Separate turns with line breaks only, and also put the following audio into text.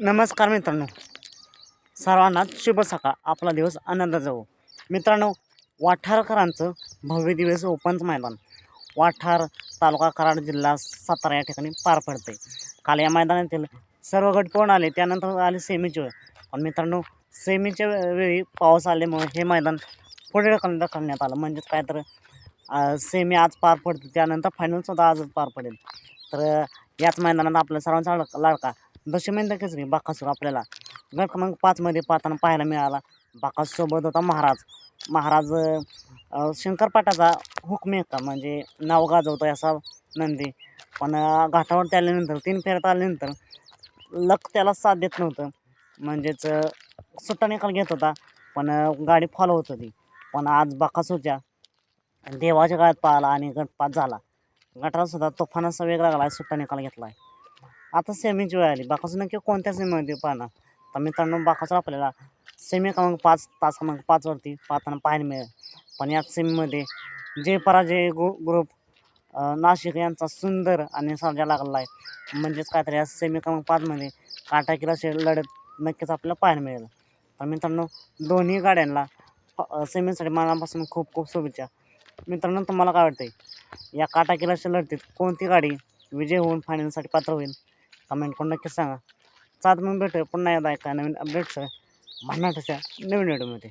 नमस्कार मित्रांनो. सर्वांना शुभ सकाळ. आपला दिवस आनंद जाऊ हो. मित्रांनो वाठारकरांचं भव्य दिवस ओपनचं मैदान. वाठार तालुका कराड जिल्हा सातारा या ठिकाणी पार पडते काल या मैदानातील सर्व गट पूर्ण आले त्यानंतर आले सेमीची वेळ. पण मित्रांनो सेमीच्या वेळी पाऊस आल्यामुळे हे मैदान पुढे ढकल ढकलण्यात आलं. म्हणजेच काय तर सेमी आज पार पडते. त्यानंतर फायनलसुद्धा आजच पार पडेल. तर याच मैदानात आपल्या सर्वांचा लाडका- लाडका मी बाकासूर आपल्याला. गट क्रमांक पाचमध्ये पाहताना पाहायला मिळाला. बाकासोबत होता महाराज. महाराज शंकरपाटाचा हुकम होता म्हणजे नाव गाजवतो असा नंदी. पण घाटावर घाटावरती आल्यानंतर तीन फेऱ्यात आल्यानंतर लक त्याला साथ देत नव्हतं. म्हणजेच सुट्टा निकाल घेत होता. पण गाडी फॉलो होत होती. पण आज बाकासूरच्या देवाच्या काळात पाहिला आणि गटपात झाला. गटाला सुद्धा तोफानाचा वेग लागला सुट्टा निकाल घेतला आहे आता सेमीची वेळ आली. बाकासूर नक्की कोणत्या सेमीमध्ये पाहणार? तर मित्रांनो बाकासूर आपल्याला सेमी क्रमांक पाच तास क्रमांक पाचवरती पाहताना पाहायला मिळेल. पण याच सेमीमध्ये जे पराजय ग्रु ग्रुप नाशिक यांचा सुंदर आणि सर्जा लागलेला आहे. म्हणजेच काय तर या सेमी क्रमांक पाचमध्ये काटाकीला असे लढत नक्कीच आपल्याला पाहायला मिळेल. तर मित्रांनो दोन्ही गाड्यांना सेमीसाठी मनापासून खूप खूप शुभेच्छा. मित्रांनो तुम्हाला काय वाटतंय? या काटाकीला अशा लढतीत कोणती गाडी विजय होऊन फायनलसाठी पात्र होईल? कमेंट करून नक्कीच सांगा. चालत मग भेट पुन्हा एकदा एका नवीन अपडेट्स. भन्नाटाच्या नवीन व्हिडिओमध्ये.